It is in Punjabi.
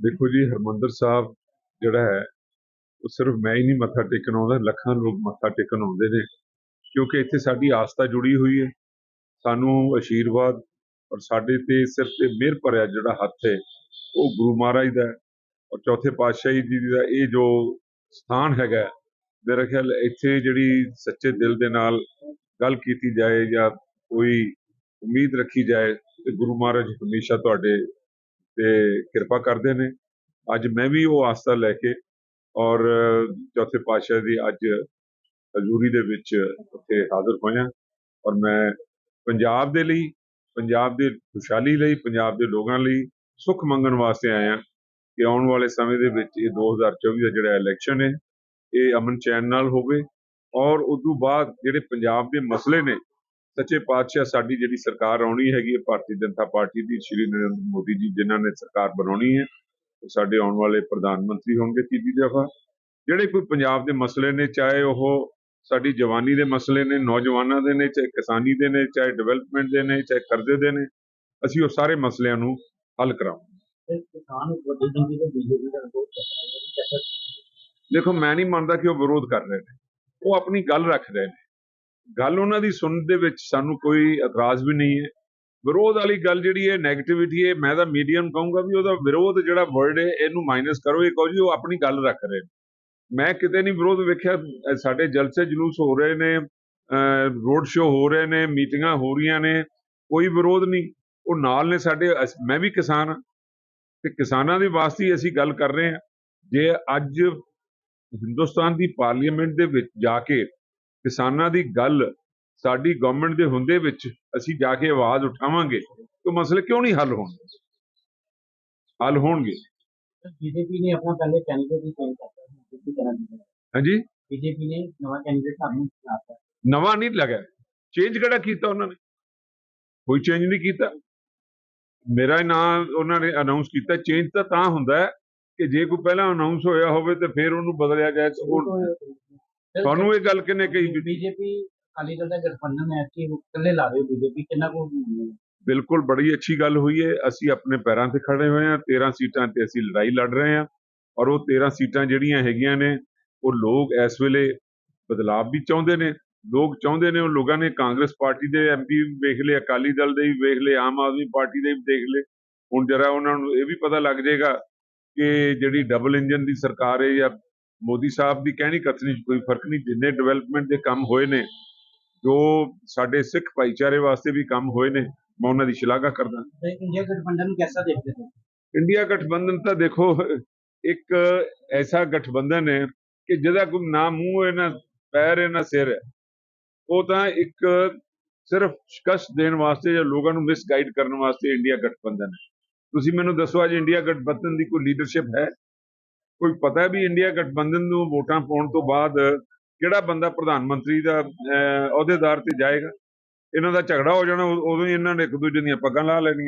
ਦੇਖੋ ਜੀ ਹਰਮੰਦਰ ਸਾਹਿਬ ਜਿਹੜਾ ਹੈ ਉਹ ਸਿਰਫ ਮੈਂ ਹੀ ਨਹੀਂ ਮੱਥਾ ਟੇਕਣ ਆਉਂਦਾ ਲੱਖਾਂ ਲੋਕ ਮੱਥਾ ਟੇਕਣ ਆਉਂਦੇ ਨੇ ਕਿਉਂਕਿ ਇੱਥੇ ਸਾਡੀ ਆਸਥਾ ਜੁੜੀ ਹੋਈ ਹੈ ਸਾਨੂੰ ਆਸ਼ੀਰਵਾਦ ਔਰ ਸਾਡੇ ਤੇ ਸਿਰਫ ਤੇ ਮਿਹਰ ਭਰਿਆ ਜਿਹੜਾ ਹੱਥ ਹੈ ਉਹ ਗੁਰੂ ਮਹਾਰਾਜ ਦਾ ਔਰ ਚੌਥੇ ਪਾਤਸ਼ਾਹੀ ਜੀ ਦਾ ਇਹ ਜੋ ਸਥਾਨ ਹੈਗਾ ਹੈ, ਮੇਰਾ ਖਿਆਲ ਇੱਥੇ ਜਿਹੜੀ ਸੱਚੇ ਦਿਲ ਦੇ ਨਾਲ ਗੱਲ ਕੀਤੀ ਜਾਏ ਜਾਂ ਕੋਈ ਉਮੀਦ ਰੱਖੀ ਜਾਏ ਤੇ ਗੁਰੂ ਮਹਾਰਾਜ ਹਮੇਸ਼ਾ ਤੁਹਾਡੇ ਤੇ ਕਿਰਪਾ ਕਰਦੇ ਨੇ। ਅੱਜ ਮੈਂ ਵੀ ਉਹ ਆਸਥਾ ਲੈ ਕੇ ਔਰ ਚੌਥੇ ਪਾਤਸ਼ਾਹ ਦੀ ਅੱਜ ਹਜ਼ੂਰੀ ਦੇ ਵਿੱਚ ਉੱਥੇ ਹਾਜ਼ਰ ਹੋਇਆ। ਔਰ ਮੈਂ ਪੰਜਾਬ ਦੇ ਲਈ, ਪੰਜਾਬ ਦੇ ਖੁਸ਼ਹਾਲੀ ਲਈ, ਪੰਜਾਬ ਦੇ ਲੋਕਾਂ ਲਈ ਸੁੱਖ ਮੰਗਣ ਵਾਸਤੇ ਆਇਆ ਕਿ ਆਉਣ ਵਾਲੇ ਸਮੇਂ ਦੇ ਵਿੱਚ ਇਹ 2024 ਦਾ ਜਿਹੜਾ ਇਲੈਕਸ਼ਨ ਹੈ, ਇਹ ਅਮਨ ਚੈਨ ਨਾਲ ਹੋਵੇ। ਔਰ ਉਸ ਤੋਂ ਬਾਅਦ ਜਿਹੜੇ ਪੰਜਾਬ ਦੇ ਮਸਲੇ ਨੇ ਸੱਚੇ ਪਾਤਸ਼ਾਹ ਸਾਡੀ ਜਿਹੜੀ ਸਰਕਾਰ ਆਉਣੀ ਹੈਗੀ ਹੈ ਭਾਰਤੀ ਜਨਤਾ ਪਾਰਟੀ ਦੀ ਸ਼੍ਰੀ ਨਰਿੰਦਰ ਮੋਦੀ ਜੀ ਜਿਨ੍ਹਾਂ ਨੇ ਸਰਕਾਰ ਬਣਾਉਣੀ ਹੈ ਉਹ ਸਾਡੇ ਆਉਣ ਵਾਲੇ ਪ੍ਰਧਾਨ ਮੰਤਰੀ ਹੋਣਗੇ ਤੀਜੀ ਦਫਾ ਜਿਹੜੇ ਕੋਈ ਪੰਜਾਬ ਦੇ ਮਸਲੇ ਨੇ ਚਾਹੇ ਉਹ ਸਾਡੀ ਜਵਾਨੀ ਦੇ ਮਸਲੇ ਨੇ ਨੌਜਵਾਨਾਂ ਦੇ ਨੇ ਚਾਹੇ ਕਿਸਾਨੀ ਦੇ ਨੇ ਚਾਹੇ ਡਿਵੈਲਪਮੈਂਟ ਦੇ ਨੇ ਚਾਹੇ ਕਰਜ਼ੇ ਦੇ ਨੇ ਅਸੀਂ ਉਹ ਸਾਰੇ ਮਸਲਿਆਂ ਨੂੰ ਹੱਲ ਕਰਾਂਗੇ ਫਿਰ ਕਿਸਾਨ ਵੱਡੀ ਗਿਣਤੀ ਦੇ ਬੀਜੇਪੀ ਦਾ ਵਿਰੋਧ ਕਰ ਰਹੇ ਨੇ ਕਿਹਦਾ ਦੇਖੋ ਮੈਂ ਨਹੀਂ ਮੰਨਦਾ ਕਿ ਉਹ ਵਿਰੋਧ ਕਰ ਰਹੇ ਨੇ। ਉਹ ਆਪਣੀ ਗੱਲ ਰੱਖ ਰਹੇ ਨੇ। ਗੱਲ ਉਹਨਾਂ ਦੀ ਸੁਣਨ ਦੇ ਵਿੱਚ ਸਾਨੂੰ ਕੋਈ ਇਤਰਾਜ਼ ਵੀ ਨਹੀਂ ਹੈ। ਵਿਰੋਧ ਵਾਲੀ ਗੱਲ ਜਿਹੜੀ ਹੈ 네ਗੇਟਿਵਿਟੀ ਹੈ, ਮੈਂ ਤਾਂ ਮੀਡੀਅਮ ਕਹੂੰਗਾ ਵੀ ਉਹਦਾ ਵਿਰੋਧ ਜਿਹੜਾ ਵਰਡ ਹੈ, ਇਹਨੂੰ ਮਾਈਨਸ ਕਰੋ, ਇਹ ਕਹੋ ਜੀ, ਉਹ ਆਪਣੀ ਗੱਲ ਰੱਖ ਰਹੇ ਨੇ। ਮੈਂ ਕਿਤੇ ਨਹੀਂ ਵਿਰੋਧ ਵੇਖਿਆ ਸਾਡੇ ਜਲਸੇ ਜਲੂਸ ਹੋ ਰਹੇ ਨੇ ਰੋਡ ਸ਼ੋ ਹੋ ਰਹੇ ਨੇ, ਮੀਟਿੰਗਾਂ ਹੋ ਰਹੀਆਂ ਨੇ, ਕੋਈ ਵਿਰੋਧ ਨਹੀਂ। ਉਹ ਨਾਲ ਨੇ ਸਾਡੇ, ਅਸ- ਮੈਂ ਵੀ ਕਿਸਾਨ ਹਾਂ। ਤੇ ਕਿਸਾਨਾਂ ਦੇ ਵਾਸਤੇ ਅਸੀਂ ਗੱਲ ਕਰ ਰਹੇ ਹਾਂ। ਜੇ ਅੱਜ ਹਿੰਦੁਸਤਾਨ ਦੀ ਪਾਰਲੀਮੈਂਟ ਦੇ ਵਿੱਚ ਜਾ ਕੇ ਕਿਸਾਨਾਂ ਦੀ ਗੱਲ ਸਾਡੀ ਗਵਰਨਮੈਂਟ ਦੇ ਹੁੰਦੇ ਵਿੱਚ ਅਸੀਂ ਜਾ ਕੇ ਆਵਾਜ਼ ਉਠਾਵਾਂਗੇ ਤਾਂ ਮਸਲੇ ਕਿਉਂ ਨਹੀਂ ਹੱਲ ਹੋਣਗੇ? ਹੱਲ ਹੋਣਗੇ। ਬੀਜੇਪੀ ਨੇ ਆਪਣਾ ਪਹਿਲੇ ਕੈਂਡੀਡੇਟ ਹੀ ਚੇਂਜ ਕਰਤਾ ਹਾਂਜੀ? ਬੀਜੇਪੀ ਨੇ ਨਵਾਂ ਕੈਂਡੀਡੇਟ ਸਾਨੂੰ ਚੁਣਾਤਾ ਨਵਾਂ ਨਹੀਂ ਲੱਗਾ ਚੇਂਜ ਕਿਹੜਾ ਕੀਤਾ ਉਹਨਾਂ ਨੇ? ਕੋਈ ਚੇਂਜ ਨਹੀਂ ਕੀਤਾ। ਮੇਰਾ ਨਾਮ ਉਹਨਾਂ ਨੇ ਅਨਾਉਂਸ ਕੀਤਾ। ਚੇਂਜ ਤਾਂ ਤਾਂ ਹੁੰਦਾ ਕਿ ਜੇ ਕੋਈ ਪਹਿਲਾਂ ਅਨਾਉਂਸ ਹੋਇਆ ਹੋਵੇ ਤੇ ਫਿਰ ਉਹਨੂੰ ਬਦਲਿਆ ਜਾਏ। ਤੁਹਾਨੂੰ ਇਹ ਗੱਲ ਕਿਨੇ ਕਹੀ ਵੀ? ਬੀਜੇਪੀ ਅਕਾਲੀ ਦਲ ਦਾ ਗਠਬੰਧਨ ਹੈ ਕਿ ਇਕੱਲੇ ਲਾ ਰਹੇ ਬੀਜੇਪੀ ਕਿੰਨਾ ਕੋ ਬਿਲਕੁਲ ਬੜੀ ਅੱਛੀ ਗੱਲ ਹੋਈ ਹੈ ਅਸੀਂ ਆਪਣੇ ਪੈਰਾਂ ਤੇ ਖੜੇ ਹੋਏ ਹਾਂ 13 ਸੀਟਾਂ ਤੇ ਅਸੀਂ ਲੜਾਈ ਲੜ ਰਹੇ ਹਾਂ ਔਰ ਉਹ 13 ਸੀਟਾਂ ਜਿਹੜੀਆਂ ਹੈਗੀਆਂ ਨੇ ਉਹ ਲੋਕ ਇਸ ਵੇਲੇ ਬਦਲਾਵ ਵੀ ਚਾਹੁੰਦੇ ਨੇ। ਲੋਕ ਚਾਹੁੰਦੇ ਨੇ ਉਹ ਲੋਕਾਂ ਨੇ ਕਾਂਗਰਸ ਪਾਰਟੀ ਦੇ ਐਮਪੀ ਵੇਖ ਲਏ ਅਕਾਲੀ ਦਲ ਦੇ ਵੀ ਵੇਖ ਲਏ ਆਮ ਆਦਮੀ ਪਾਰਟੀ ਦੇ ਵੀ ਦੇਖ ਲਏ। ਹੁਣ ਜਰਾ ਉਹਨਾਂ ਨੂੰ ਇਹ ਵੀ ਪਤਾ ਲੱਗ ਜਾਏਗਾ ਕਿ ਜਿਹੜੀ ਡਬਲ ਇੰਜਨ ਦੀ ਸਰਕਾਰ ਹੈ ਜਾਂ ਮੋਦੀ ਸਾਹਿਬ ਦੀ ਕਹਿਣੀ ਕਥਨੀ 'ਚ ਕੋਈ ਫ਼ਰਕ ਨਹੀਂ ਜਿੰਨੇ ਡਿਵੈਲਪਮੈਂਟ ਦੇ ਕੰਮ ਹੋਏ ਨੇ ਜੋ ਸਾਡੇ ਸਿੱਖ ਭਾਈਚਾਰੇ ਵਾਸਤੇ ਵੀ ਕੰਮ ਹੋਏ ਨੇ ਮੈਂ ਉਹਨਾਂ ਦੀ ਸ਼ਲਾਘਾ ਕਰਦਾ। ਇੰਡੀਆ ਗਠਬੰਧਨ ਨੂੰ ਕਿਹਦਾ ਦੇਖਦੇ ਹੋ? ਇੰਡੀਆ ਗਠਬੰਧਨ ਤਾਂ ਦੇਖੋ ਇੱਕ ਐਸਾ ਗਠਬੰਧਨ ਹੈ ਕਿ ਜਿਹਦਾ ਕੋਈ ਨਾ ਮੂੰਹ ਹੈ ਨਾ ਪੈਰ ਹੈ ਨਾ ਸਿਰ ਹੈ। ਉਹ ਤਾਂ ਇੱਕ ਸਿਰਫ ਸ਼ਿਕਸਤ ਦੇਣ ਵਾਸਤੇ ਜਾਂ ਲੋਕਾਂ ਨੂੰ ਮਿਸਗਾਈਡ ਕਰਨ ਵਾਸਤੇ ਇੰਡੀਆ ਗਠਬੰਧਨ ਹੈ। ਤੁਸੀਂ ਮੈਨੂੰ ਦੱਸੋ ਅੱਜ ਇੰਡੀਆ ਗਠਬੰਧਨ ਦੀ ਕੋਈ ਲੀਡਰਸ਼ਿਪ ਹੈ? ਕੋਈ ਪਤਾ ਵੀ ਇੰਡੀਆ ਗਠਬੰਧਨ ਨੂੰ ਵੋਟਾਂ ਪਾਉਣ ਤੋਂ ਬਾਅਦ ਕਿਹੜਾ ਬੰਦਾ ਪ੍ਰਧਾਨ ਮੰਤਰੀ ਦਾ ਅਹੁਦੇਦਾਰ ਤੇ ਜਾਏਗਾ? ਇਹਨਾਂ ਦਾ ਝਗੜਾ ਹੋ ਜਾਣਾ, ਉਦੋਂ ਹੀ ਇਹਨਾਂ ਨੇ ਇੱਕ ਦੂਜੇ ਦੀਆਂ ਪੱਗਾਂ ਲਾ ਲੈਣੀਆਂ।